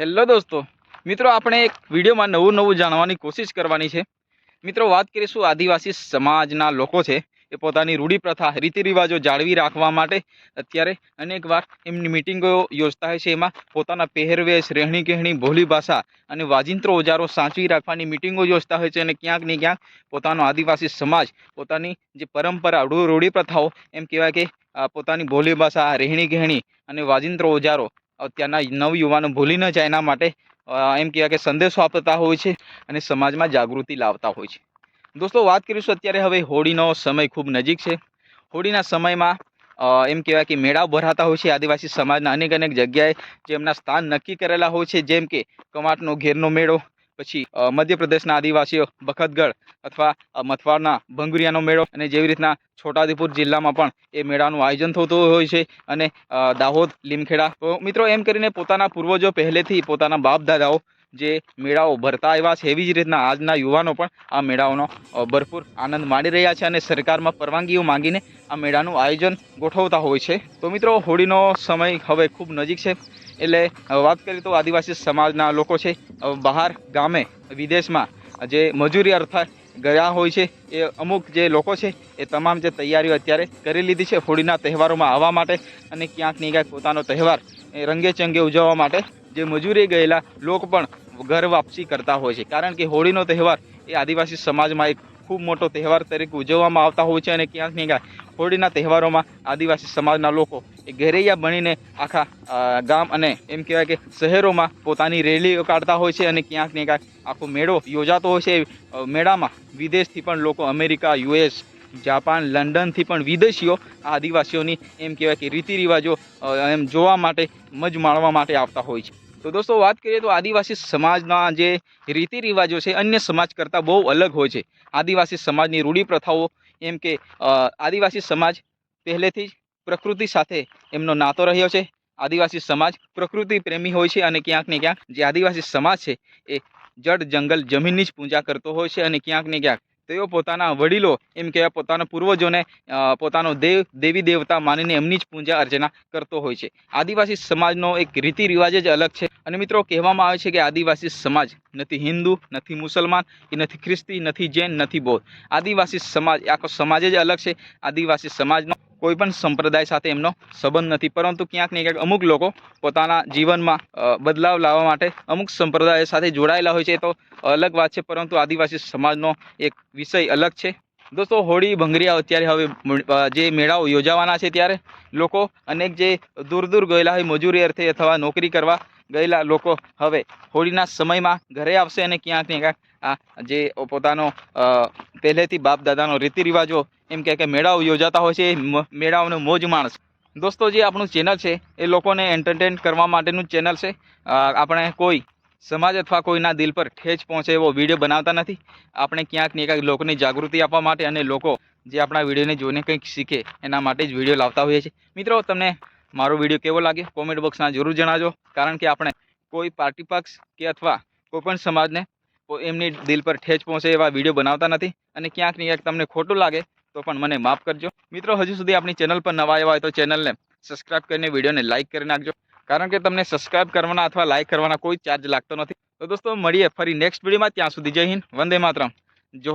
Hello દોસ્તો, મિત્રો આપણે એક વિડીયોમાં નવું નવું જાણવાની કોશિશ કરવાની છે. મિત્રો વાત કરીશું આદિવાસી સમાજના લોકો છે, એ પોતાની રૂઢિપ્રથા રીતિ રિવાજો જાળવી રાખવા માટે અત્યારે અનેકવાર એમની મિટિંગો યોજતા હોય છે. એમાં પોતાના પહેરવેશ રહેણી કહેણી બોલી ભાષા અને વાજિંત્રો ઓજારો સાચવી રાખવાની મિટિંગો યોજતા હોય છે અને ક્યાંક ને ક્યાંક પોતાનો આદિવાસી સમાજ, પોતાની જે પરંપરા રૂ- રૂઢિપ્રથાઓ એમ કહેવાય કે પોતાની બોલી ભાષા રહેણી કહેણી અને વાજિંત્રો ઓજારો અત્યારના નવયુવાનો ભૂલી ન જાય એના માટે એમ કહેવાય કે સંદેશો આપતા હોય છે અને સમાજમાં જાગૃતિ લાવતા હોય છે. દોસ્તો, વાત કરીશું અત્યારે હવે હોળીનો સમય ખૂબ નજીક છે. હોળીના સમયમાં એમ કહેવાય કે મેળાઓ ભરાતા હોય છે. આદિવાસી સમાજના અનેક અનેક જગ્યાએ જે એમના સ્થાન નક્કી કરેલા હોય છે, જેમ કે કમાટનો ઘેરનો મેળો પછી મધ્યપ્રદેશના આદિવાસીઓ બખતગઢ અથવા મથવાડના ભંગુરિયાનો મેળો અને જેવી રીતના છોટાઉદેપુર જિલ્લામાં પણ એ મેળાનું આયોજન થતું હોય છે અને દાહોદ, લીમખેડા. તો મિત્રો એમ કરીને પોતાના પૂર્વજો પહેલેથી પોતાના બાપ દાદાઓ જે મેળાઓ ભરતા આવ્યા છે, એવી જ રીતના આજના યુવાનો પણ આ મેળાઓનો ભરપૂર આનંદ માણી રહ્યા છે અને સરકારમાં પરવાનગીઓ માંગીને આ મેળાનું આયોજન ગોઠવતા હોય છે. તો મિત્રો, હોળીનો સમય હવે ખૂબ નજીક છે. એટલે વાત કરીએ તો આદિવાસી સમાજના લોકો છે બહાર ગામે, વિદેશમાં જે મજૂરી અર્થાત ગયા હોય છે, એ અમુક જે લોકો છે, એ તમામ જે તૈયારીઓ અત્યારે કરી લીધી છે હોળીના તહેવારોમાં આવવા માટે અને ક્યાંક ને ક્યાંક પોતાનો તહેવાર રંગે ચંગે ઉજવવા માટે જે મજૂરી ગયેલા લોકો પણ ઘર વાપસી કરતા હોય છે. કારણ કે હોળીનો તહેવાર એ આદિવાસી સમાજમાં એક ખૂબ મોટો તહેવાર તરીકે ઉજવવામાં આવતા હોય છે અને ક્યાંક ને ક્યાંક હોળીના તહેવારોમાં આદિવાસી સમાજના લોકો એ ઘેરૈયા બનીને આખા ગામ અને એમ કહેવાય કે શહેરોમાં પોતાની રેલીઓ કાઢતા હોય છે અને ક્યાંક ને ક્યાંક આખો મેળો યોજાતો હોય છે. મેળામાં વિદેશથી પણ લોકો અમેરિકા, યુએસ, જાપાન, લંડનથી પણ વિદેશીઓ આદિવાસીઓની એમ કહેવાય કે રીતિ રિવાજો એમ જોવા માટે, મજ માણવા માટે આવતા હોય છે. તો દોસ્તો, વાત કરીએ તો આદિવાસી સમાજના જે રીતિ રિવાજો છે, અન્ય સમાજ કરતાં બહુ અલગ હોય છે. આદિવાસી સમાજની રૂઢિ પ્રથાઓ એમ કે આદિવાસી સમાજ પહેલેથી જ પ્રકૃતિ સાથે એમનો નાતો રહ્યો છે. આદિવાસી સમાજ પ્રકૃતિ પ્રેમી હોય છે અને ક્યાંક ને ક્યાંક જે આદિવાસી સમાજ છે, એ જળ, જંગલ, જમીનની જ પૂજા કરતો હોય છે અને ક્યાંક ને ક્યાંક તેઓ પોતાના વડીલો એમ કે પોતાના પૂર્વજોને પોતાનો દેવ, દેવી દેવતા માનીને એમની જ પૂજા અર્ચના કરતો હોય છે. આદિવાસી સમાજનો એક રીતિ રિવાજ જ અલગ છે. અને મિત્રો, કહેવામાં આવે છે કે આદિવાસી સમાજ નથી હિન્દુ, નથી મુસલમાન કે નથી ખ્રિસ્તી, નથી જૈન, નથી બૌદ્ધ. આદિવાસી સમાજ, આખો સમાજ જ અલગ છે. આદિવાસી સમાજનો કોઈ પણ સંપ્રદાય સાથે એમનો સંબંધ નથી. પરંતુ ક્યાંક ને ક્યાંક અમુક લોકો પોતાના જીવનમાં બદલાવ લાવવા માટે અમુક સંપ્રદાય સાથે જોડાયેલા હોય છે. તો અલગ વાત છે, પરંતુ આદિવાસી સમાજનો એક વિષય અલગ છે. દોસ્તો, હોળી, ભંગરિયા અત્યારે હવે જે મેળાઓ યોજાવાના છે ત્યારે લોકો અનેક જે દૂર દૂર ગયેલા હોય, મજૂરી અર્થે અથવા નોકરી કરવા ગયેલા લોકો હવે હોળીના સમયમાં ઘરે આવશે અને ક્યાંક ને ક્યાંક આ જે પોતાનો પહેલેથી બાપ દાદાનો રીતિ એમ કહે કે મેળાઓ યોજાતા હોય છે, એ મેળાઓનો મોજ માણસ. દોસ્તો, જે આપણું ચેનલ છે, એ લોકોને એન્ટરટેન કરવા માટેનું ચેનલ છે. આપણે કોઈ સમાજ અથવા કોઈના દિલ પર ઠેચ પહોંચે એવો વીડિયો બનાવતા નથી. આપણે ક્યાંક ને ક્યાંક લોકોને જાગૃતિ આપવા માટે અને લોકો જે આપણા વિડીયોને જોઈને કંઈક શીખે એના માટે જ વીડિયો લાવતા હોઈએ છીએ. મિત્રો, તમને મારો વીડિયો કેવો લાગ્યો કોમેન્ટ બોક્સમાં જરૂર જણાવજો. કારણ કે આપણે કોઈ પાર્ટી પક્ષ કે અથવા કોઈ પણ સમાજને એમની દિલ પર ઠેચ પહોંચે એવા વીડિયો બનાવતા નથી અને ક્યાંક ને ક્યાંક તમને ખોટું લાગે તો પણ મને માફ કરજો. મિત્રો, હજુ સુધી આપણી ચેનલ પર નવા આવ્યા હોય તો ચેનલને સબસ્ક્રાઇબ કરીને વિડીયોને લાઇક કરી નાખજો. કારણ કે તમને સબસ્ક્રાઇબ કરવાના અથવા લાઇક કરવાના કોઈ ચાર્જ લાગતો નથી. તો દોસ્તો, મળીએ ફરી નેક્સ્ટ વિડીયોમાં ત્યાં સુધી જય હિન્દ. વંદે માતરમ. જોહર